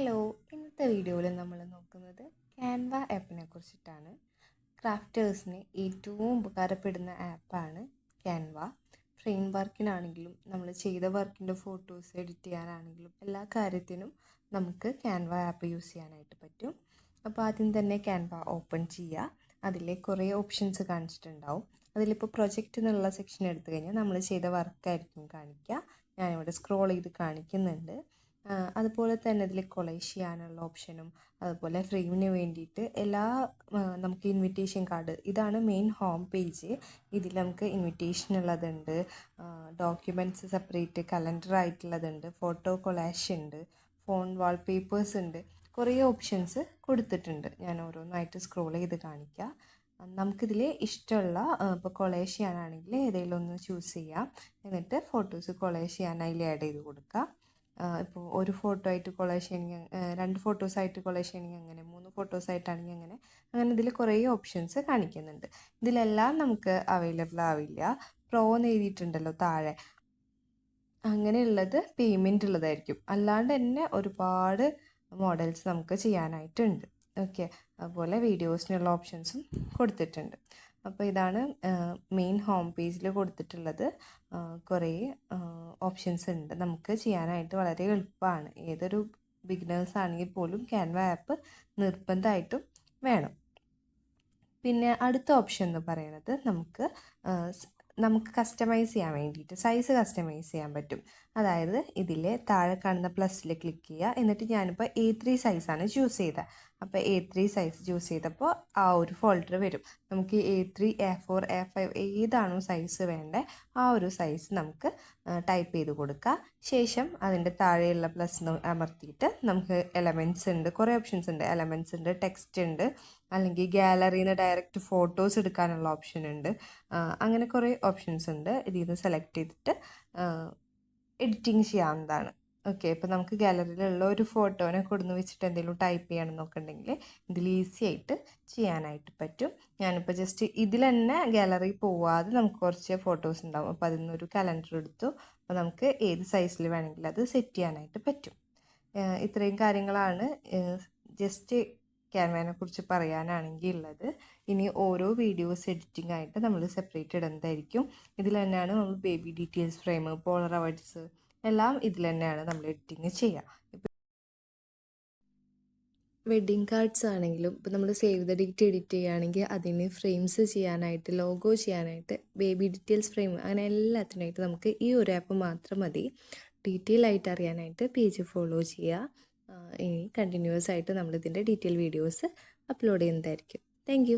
Hello ഇന്നത്തെ വീഡിയോയിൽ നമ്മൾ നോക്കുന്നത് ക്യാൻവ ആപ്പിനെ കുറിച്ചിട്ടാണ്. ക്രാഫ്റ്റേഴ്സിന് ഏറ്റവും ഉപകാരപ്പെടുന്ന ആപ്പാണ് ക്യാൻവ ഫ്രെയിം വർക്കിനാണെങ്കിലും നമ്മൾ ചെയ്ത വർക്കിന്റെ ഫോട്ടോസ് എഡിറ്റ് ചെയ്യാനാണെങ്കിലും എല്ലാ കാര്യത്തിനും നമുക്ക് ക്യാൻവ ആപ്പ് യൂസ് ചെയ്യാനായിട്ട് പറ്റും. അപ്പോൾ ആദ്യം തന്നെ ക്യാൻവ ഓപ്പൺ ചെയ്യുക. അതിലെ കുറേ ഓപ്ഷൻസ് കാണിച്ചിട്ടുണ്ടാവും. അതിലിപ്പോൾ പ്രൊജക്റ്റ് എന്നുള്ള സെക്ഷൻ എടുത്തു കഴിഞ്ഞാൽ നമ്മൾ ചെയ്ത വർക്കായിരിക്കും കാണിക്കുക. ഞാനിവിടെ സ്ക്രോൾ ചെയ്ത് കാണിക്കുന്നുണ്ട്. അതുപോലെ തന്നെ ഇതിൽ കൊളേഷ് ചെയ്യാനുള്ള ഓപ്ഷനും അതുപോലെ ഫ്രെയിമിന് വേണ്ടിയിട്ട് എല്ലാ നമുക്ക് ഇൻവിറ്റേഷൻ കാർഡ് ഇതാണ് മെയിൻ ഹോം പേജ് ഇതിൽ നമുക്ക് ഇൻവിറ്റേഷൻ ഉള്ളതുണ്ട്. ഡോക്യുമെന്റ്സ് സെപ്പറേറ്റ് കലണ്ടർ ആയിട്ടുള്ളതുണ്ട് ഫോട്ടോ കൊളാഷ് ഉണ്ട് ഫോൺ വാൾപേപ്പേഴ്സ് ഉണ്ട്. കുറേ ഓപ്ഷൻസ് കൊടുത്തിട്ടുണ്ട്. ഞാൻ ഓരോന്നായിട്ട് സ്ക്രോൾ ചെയ്ത് കാണിക്കാം. നമുക്കിതിൽ ഇഷ്ടമുള്ള ഇപ്പോൾ കൊളേഷ് ചെയ്യാനാണെങ്കിൽ ഏതെങ്കിലും ഒന്ന് ചൂസ് ചെയ്യാം. എന്നിട്ട് ഫോട്ടോസ് കൊളേഷ് ചെയ്യാൻ അതിൽ ആഡ് ചെയ്ത് കൊടുക്കുക ഇപ്പോൾ ഒരു ഫോട്ടോ ആയിട്ട് കൊളേജ് ചെയ്യണമെങ്കിൽ രണ്ട് ഫോട്ടോസ് ആയിട്ട് കൊളേജ് ചെയ്യണമെങ്കിൽ അങ്ങനെ മൂന്ന് ഫോട്ടോസ് ആയിട്ടാണെങ്കിൽ അങ്ങനെ അങ്ങനെ ഇതിൽ കുറേ ഓപ്ഷൻസ് കാണിക്കുന്നുണ്ട്. ഇതിലെല്ലാം നമുക്ക് അവൈലബിൾ ആവില്ല. പ്രോ എന്ന് എഴുതിയിട്ടുണ്ടല്ലോ താഴെ. അങ്ങനെയുള്ളത് പേയ്മെന്റ് ഉള്ളതായിരിക്കും. അല്ലാണ്ട് തന്നെ ഒരുപാട് മോഡൽസ് നമുക്ക് ചെയ്യാനായിട്ടുണ്ട്. ഓക്കെ അതുപോലെ വീഡിയോസിനുള്ള ഓപ്ഷൻസും കൊടുത്തിട്ടുണ്ട്. അപ്പോൾ ഇതാണ് മെയിൻ ഹോം പേജിൽ കൊടുത്തിട്ടുള്ളത്. കുറേ ഓപ്ഷൻസ് ഉണ്ട്. നമുക്ക് ചെയ്യാനായിട്ട് വളരെ എളുപ്പമാണ് ഏതൊരു ബിഗിനേഴ്സ് ആണെങ്കിൽ പോലും ക്യാൻവ ആപ്പ് നിർബന്ധമായിട്ടും വേണം. പിന്നെ അടുത്ത ഓപ്ഷൻ എന്ന് പറയുന്നത് നമുക്ക് നമുക്ക് കസ്റ്റമൈസ് ചെയ്യാൻ വേണ്ടിയിട്ട് സൈസ് കസ്റ്റമൈസ് ചെയ്യാൻ പറ്റും. അതായത് ഇതിലെ താഴെ കാണുന്ന പ്ലസ്സിൽ ക്ലിക്ക് ചെയ്യുക. എന്നിട്ട് ഞാനിപ്പോൾ എ ത്രീ സൈസാണ് ചൂസ് ചെയ്തത് അപ്പോൾ എ ത്രീ സൈസ് ചൂസ് ചെയ്തപ്പോൾ ആ ഒരു ഫോൾഡർ വരും. നമുക്ക് A three A four A five ഏതാണോ സൈസ് വേണ്ടത് ആ ഒരു സൈസ് നമുക്ക് ടൈപ്പ് ചെയ്ത് കൊടുക്കുക ശേഷം അതിന്റെ താഴെയുള്ള പ്ലസ് അമർത്തിയിട്ട് നമുക്ക് എലമെന്റ്സ് ഉണ്ട്. കുറേ ഓപ്ഷൻസ് ഉണ്ട്. എലമെന്റ്സ് ഉണ്ട് ടെക്സ്റ്റ് ഉണ്ട് അല്ലെങ്കിൽ ഗാലറിയിൽ നിന്ന് ഡയറക്റ്റ് ഫോട്ടോസ് എടുക്കാനുള്ള ഓപ്ഷൻ ഉണ്ട്. അങ്ങനെ കുറേ ഓപ്ഷൻസ് ഉണ്ട്. ഇതിൽ നിന്ന് സെലക്ട് ചെയ്തിട്ട് എഡിറ്റിംഗ് ചെയ്യാവുന്നതാണ്. ഓക്കെ ഇപ്പോൾ നമുക്ക് ഗാലറിയിലുള്ള ഒരു ഫോട്ടോനെ കൊടുന്ന് വെച്ചിട്ട് എന്തെങ്കിലും ടൈപ്പ് ചെയ്യണം നോക്കുന്നുണ്ടെങ്കിൽ ഇതിൽ ഈസി ആയിട്ട് ചെയ്യാനായിട്ട് പറ്റും. ഞാനിപ്പോൾ ജസ്റ്റ് ഇതിൽ തന്നെ ഗാലറി പോവാതെ നമുക്ക് കുറച്ച് ഫോട്ടോസ് ഉണ്ടാവും. അപ്പോൾ അതിൽ നിന്നൊരു കലണ്ടർ എടുത്തു. അപ്പോൾ നമുക്ക് ഏത് സൈസിൽ വേണമെങ്കിലും അത് സെറ്റ് ചെയ്യാനായിട്ട് പറ്റും. ഇത്രയും കാര്യങ്ങളാണ്. ജസ്റ്റ് ക്യാൻവാനെ കുറിച്ച് പറയാനാണെങ്കിൽ ഉള്ളത്. ഇനി ഓരോ വീഡിയോസ് എഡിറ്റിംഗ് ആയിട്ട് നമ്മൾ സെപ്പറേറ്റ് ഇടുന്നതായിരിക്കും. ഇതിൽ തന്നെയാണ് നമ്മൾ ബേബി ഡീറ്റെയിൽസ് ഫ്രെയിം പോളർ അവേർഡ്സ് എല്ലാം ഇതിൽ തന്നെയാണ് നമ്മൾ എഡിറ്റിങ് ചെയ്യുക. വെഡ്ഡിങ് കാർഡ്സ് ആണെങ്കിലും ഇപ്പോൾ നമ്മൾ സേവ് ദ ഡേറ്റ് എഡിറ്റ് ചെയ്യുകയാണെങ്കിൽ അതിന് ഫ്രെയിംസ് ചെയ്യാനായിട്ട് ലോഗോ ചെയ്യാനായിട്ട് ബേബി ഡീറ്റെയിൽസ് ഫ്രെയിം അങ്ങനെ എല്ലാത്തിനായിട്ട് നമുക്ക് ഈ ഒരു ആപ്പ് മാത്രം മതി. ഡീറ്റെയിൽ ആയിട്ട് അറിയാനായിട്ട് പേജ് ഫോളോ ചെയ്യുക. ഇനി കണ്ടിന്യൂസ് ആയിട്ട് നമ്മളിതിന്റെ ഡീറ്റെയിൽ വീഡിയോസ് അപ്ലോഡ് ചെയ്യുന്നതായിരിക്കും. താങ്ക്